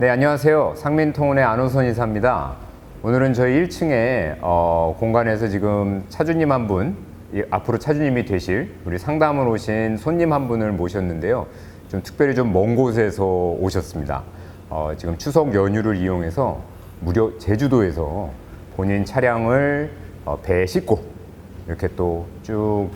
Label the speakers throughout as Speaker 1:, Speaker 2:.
Speaker 1: 네, 안녕하세요. 상민통운의 안호선 이사입니다. 오늘은 저희 1층에 어, 공간에서 지금 차주님 한 분, 이- 앞으로 차주님이 되실 우리 상담을 오신 손님 한 분을 모셨는데요. 좀 특별히 좀 먼 곳에서 오셨습니다. 어, 지금 추석 연휴를 이용해서 무려 제주도에서 본인 차량을 어, 배에 싣고 이렇게 또 쭉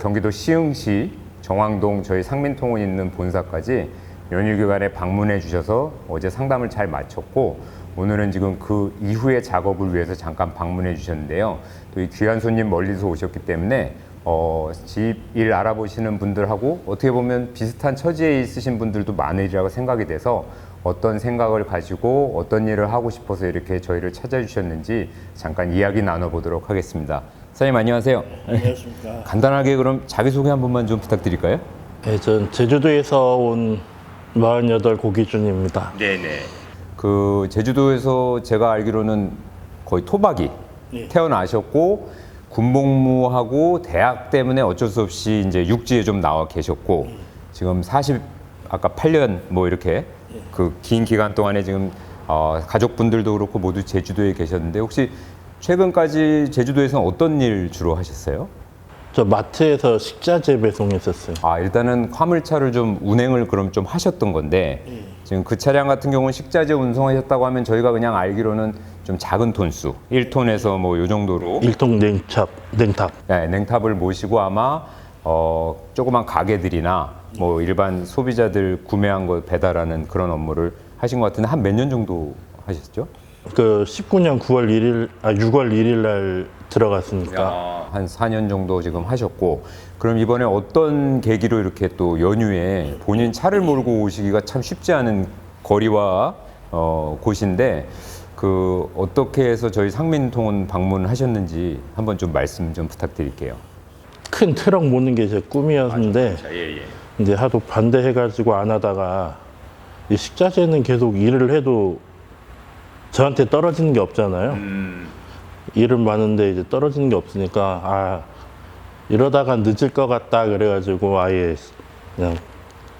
Speaker 1: 경기도 시흥시 정왕동 저희 상민통운 있는 본사까지 연휴 기간에 방문해 주셔서 어제 상담을 잘 마쳤고 오늘은 지금 그 이후의 작업을 위해서 잠깐 방문해 주셨는데요. 또 이 귀한 손님 멀리서 오셨기 때문에 어, 집 일 알아보시는 분들하고 어떻게 보면 비슷한 처지에 있으신 분들도 많으리라고 생각이 돼서 어떤 생각을 가지고 어떤 일을 하고 싶어서 이렇게 저희를 찾아주셨는지 잠깐 이야기 나눠보도록 하겠습니다. 사장님 안녕하세요.
Speaker 2: 안녕하십니까.
Speaker 1: 간단하게 그럼 자기소개 한 번만 좀 부탁드릴까요?
Speaker 2: 네, 전 제주도에서 온 48 고기준입니다.
Speaker 1: 네네. 그 제주도에서 제가 알기로는 거의 토박이
Speaker 2: 예.
Speaker 1: 태어나셨고 군복무하고 대학 때문에 어쩔 수 없이 이제 육지에 좀 나와 계셨고 지금 40 아까 8년 뭐 이렇게 그 긴 기간 동안에 지금 어, 가족분들도 그렇고 모두 제주도에 계셨는데 혹시 최근까지 제주도에서는 어떤 일 주로 하셨어요?
Speaker 2: 저 마트에서 식자재 배송했었어요.
Speaker 1: 아 일단은 화물차를 좀 운행을 그럼 좀 하셨던 건데 지금 그 차량 같은 경우는 식자재 운송하셨다고 하면 저희가 그냥 알기로는 좀 작은 톤수 1톤에서 뭐 요 정도로
Speaker 2: 일통 냉탑, 냉탑.
Speaker 1: 네, 냉탑을 모시고 아마 어, 조그만 가게들이나 뭐 일반 소비자들 구매한 거 배달하는 그런 업무를 하신 것 같은데 한 몇 년 정도 하셨죠?
Speaker 2: 그 19년 9월 1일, 아 6월 1일 날 들어갔으니까
Speaker 1: 한 4년 정도 지금 하셨고 그럼 이번에 어떤 계기로 이렇게 또 연휴에 본인 차를 몰고 오시기가 참 쉽지 않은 거리와 어, 곳인데 그 어떻게 해서 저희 상민통운 방문하셨는지 한번 좀 말씀 좀 부탁드릴게요.
Speaker 2: 큰 트럭 모는 게 제 꿈이었는데
Speaker 1: 예, 예.
Speaker 2: 이제 하도 반대해가지고 안 하다가 이 식자재는 계속 일을 해도 저한테 떨어지는 게 없잖아요.
Speaker 1: 음.
Speaker 2: 일은 많은데 이제 떨어지는 게 없으니까 아 이러다가 늦을 것 같다 그래가지고 아예 그냥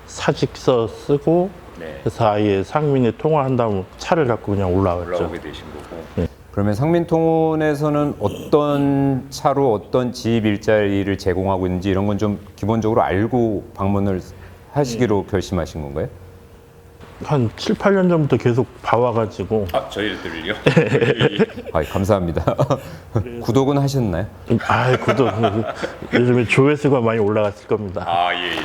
Speaker 2: 사직서 쓰고
Speaker 1: 네.
Speaker 2: 그래서 아예 상민에 통화한 다음 차를 갖고 그냥 올라왔죠.
Speaker 1: 올라오게 되신 거고. 그러면 상민통운에서는 어떤 차로 어떤 지입 일자리를 제공하고 있는지 이런 건 좀 기본적으로 알고 방문을 하시기로 결심하신 건가요?
Speaker 2: 한 7, 8년 전부터 계속 봐와가지고
Speaker 1: 아, 저희들을요? 아, 감사합니다. 구독은 하셨나요?
Speaker 2: 아 그도 요즘에 조회수가 많이 올라갔을 겁니다.
Speaker 1: 아, 예, 예.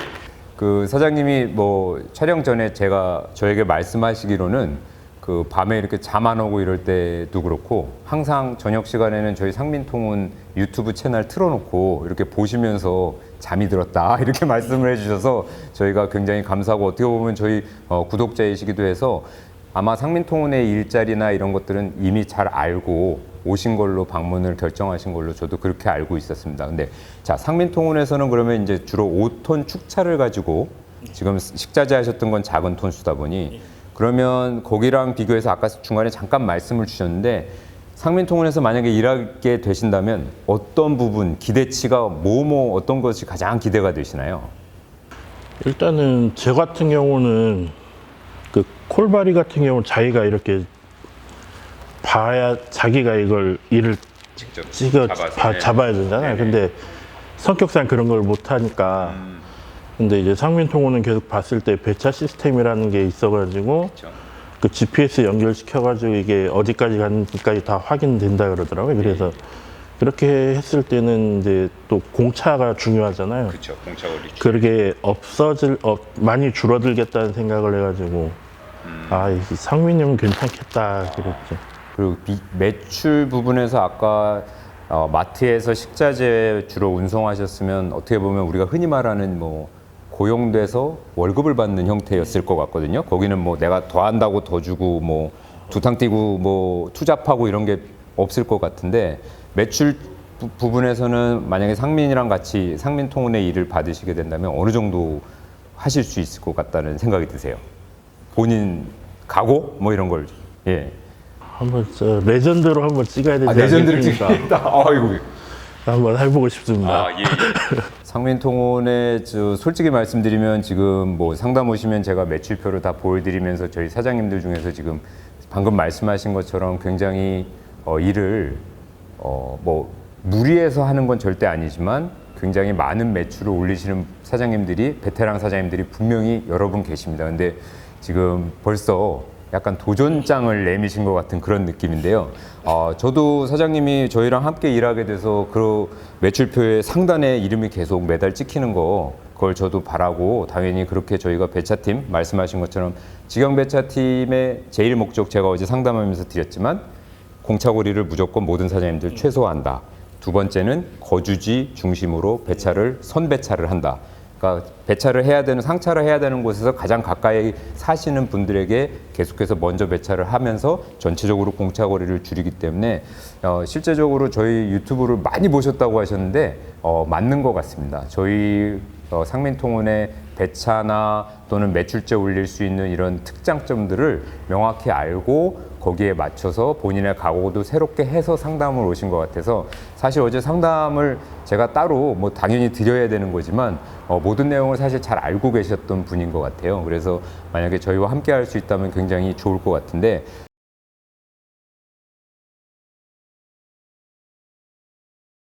Speaker 1: 그 사장님이 뭐 촬영 전에 제가 저에게 말씀하시기로는 그 밤에 이렇게 잠 안 오고 이럴 때도 그렇고 항상 저녁 시간에는 저희 상민통운 유튜브 채널 틀어놓고 이렇게 보시면서 잠이 들었다 이렇게 말씀을 해주셔서 저희가 굉장히 감사하고 어떻게 보면 저희 어, 구독자이시기도 해서 아마 상민통운의 일자리나 이런 것들은 이미 잘 알고 오신 걸로 방문을 결정하신 걸로 저도 그렇게 알고 있었습니다. 근데 자 상민통운에서는 그러면 이제 주로 5톤 축차를 가지고 지금 식자재 하셨던 건 작은 톤수다 보니 그러면 거기랑 비교해서 아까 중간에 잠깐 말씀을 주셨는데 상민통운에서 만약에 일하게 되신다면 어떤 부분 기대치가 뭐뭐 어떤 것이 가장 기대가 되시나요?
Speaker 2: 일단은 제 같은 경우는 그 콜바리 같은 경우는 자기가 이렇게 봐야 자기가 이걸 일을
Speaker 1: 직접
Speaker 2: 찍어
Speaker 1: 잡아서,
Speaker 2: 봐-
Speaker 1: 네.
Speaker 2: 잡아야 되잖아요. 근데 성격상 그런 걸 못 하니까.
Speaker 1: 음.
Speaker 2: 근데 이제 상민통운은 계속 봤을 때 배차 시스템이라는 게 있어가지고
Speaker 1: 그렇죠.
Speaker 2: 그 GPS 연결시켜가지고 이게 어디까지 가는지까지 다 확인된다 그러더라고요. 그래서 그렇게 했을 때는 이제 또 공차가 중요하잖아요.
Speaker 1: 그렇죠. 공차 원리.
Speaker 2: 그렇게 없어질 어, 많이 줄어들겠다는 생각을 해가지고 아, 이 상민이면 괜찮겠다 그랬죠.
Speaker 1: 그리고 비- 매출 부분에서 아까 어, 마트에서 식자재 주로 운송하셨으면 어떻게 보면 우리가 흔히 말하는 뭐 고용돼서 월급을 받는 형태였을 것 같거든요. 거기는 뭐 내가 더 한다고 더 주고 뭐 두탕 띄고 뭐 투잡하고 이런 게 없을 것 같은데 매출 부, 부분에서는 만약에 상민이랑 같이 상민 통운의 일을 받으시게 된다면 어느 정도 하실 수 있을 것 같다는 생각이 드세요. 본인 각오 뭐 이런 걸 예.
Speaker 2: 한번 저 레전드로 한번 찍어야 되지
Speaker 1: 아, 레전드를
Speaker 2: 않겠습니까?
Speaker 1: 찍겠다. 아이고.
Speaker 2: 한번 해보고 싶습니다.
Speaker 1: 아, 예. 상민통운에 저 솔직히 말씀드리면 지금 뭐 상담 오시면 제가 매출표를 다 보여드리면서 저희 사장님들 중에서 지금 방금 말씀하신 것처럼 굉장히 어, 일을 어, 뭐 무리해서 하는 건 절대 아니지만 굉장히 많은 매출을 올리시는 사장님들이 베테랑 사장님들이 분명히 여러 분 계십니다. 근데 지금 벌써 약간 도전장을 내미신 것 같은 그런 느낌인데요. 어, 저도 사장님이 저희랑 함께 일하게 돼서 그 매출표의 상단에 이름이 계속 매달 찍히는 거 그걸 저도 바라고 당연히 그렇게 저희가 배차팀 말씀하신 것처럼 직영 배차팀의 제일 목적 제가 어제 상담하면서 드렸지만 공차고리를 무조건 모든 사장님들 최소화한다. 두 번째는 거주지 중심으로 배차를 선배차를 한다. 그러니까 배차를 해야 되는 상차를 해야 되는 곳에서 가장 가까이 사시는 분들에게 계속해서 먼저 배차를 하면서 전체적으로 공차 거리를 줄이기 때문에 어, 실제적으로 저희 유튜브를 많이 보셨다고 하셨는데 어, 맞는 것 같습니다. 저희 어, 상민통운의 배차나 또는 매출제 올릴 수 있는 이런 특장점들을 명확히 알고 거기에 맞춰서 본인의 각오도 새롭게 해서 상담을 오신 것 같아서 사실 어제 상담을 제가 따로 뭐 당연히 드려야 되는 거지만 어, 모든 내용을 사실 잘 알고 계셨던 분인 것 같아요. 그래서 만약에 저희와 함께 할 수 있다면 굉장히 좋을 것 같은데